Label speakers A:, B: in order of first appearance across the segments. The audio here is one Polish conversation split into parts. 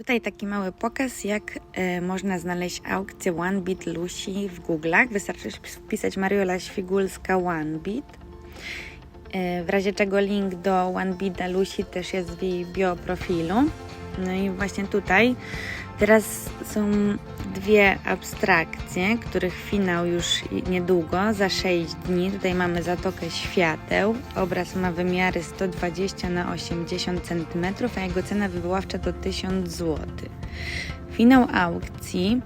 A: Tutaj taki mały pokaz, jak e, można znaleźć aukcję One Beat Lucy w Google'ach. Wystarczy wpisać Mariola Świgulska One Beat. E, w razie czego link do One Beata Lucy też jest w jej bioprofilu. No i właśnie tutaj teraz są dwie abstrakcje, których finał już niedługo, za 6 dni. Tutaj mamy Zatokę Świateł. Obraz ma wymiary 120 na 80 cm, a jego cena wywoławcza to 1000 zł. Finał aukcji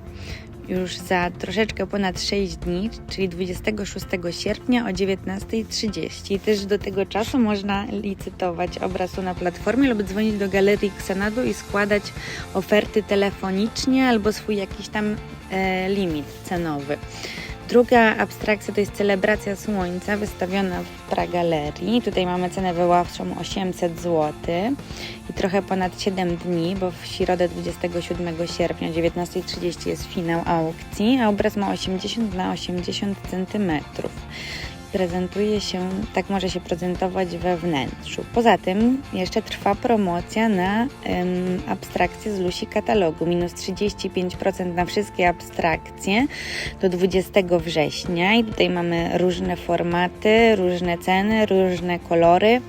A: już za troszeczkę ponad 6 dni, czyli 26 sierpnia o 19.30. Też do tego czasu można licytować obrazu na platformie lub dzwonić do Galerii Xanadu i składać oferty telefonicznie albo swój jakiś tam e, limit cenowy. Druga abstrakcja to jest celebracja słońca wystawiona w Pragalerii. Tutaj mamy cenę wyławczą 800 zł i trochę ponad 7 dni, bo w środę 27 sierpnia o 19.30 jest finał aukcji, a obraz ma 80 na 80 cm. Prezentuje się, tak może się prezentować we wnętrzu. Poza tym jeszcze trwa promocja na abstrakcje z Lusi katalogu. Minus 35% na wszystkie abstrakcje do 20 września i tutaj mamy różne formaty, różne ceny, różne kolory.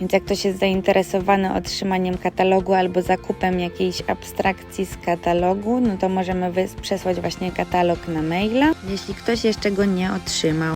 A: Więc jak ktoś jest zainteresowany otrzymaniem katalogu albo zakupem jakiejś abstrakcji z katalogu, no to możemy przesłać właśnie katalog na maila. Jeśli ktoś jeszcze go nie otrzymał,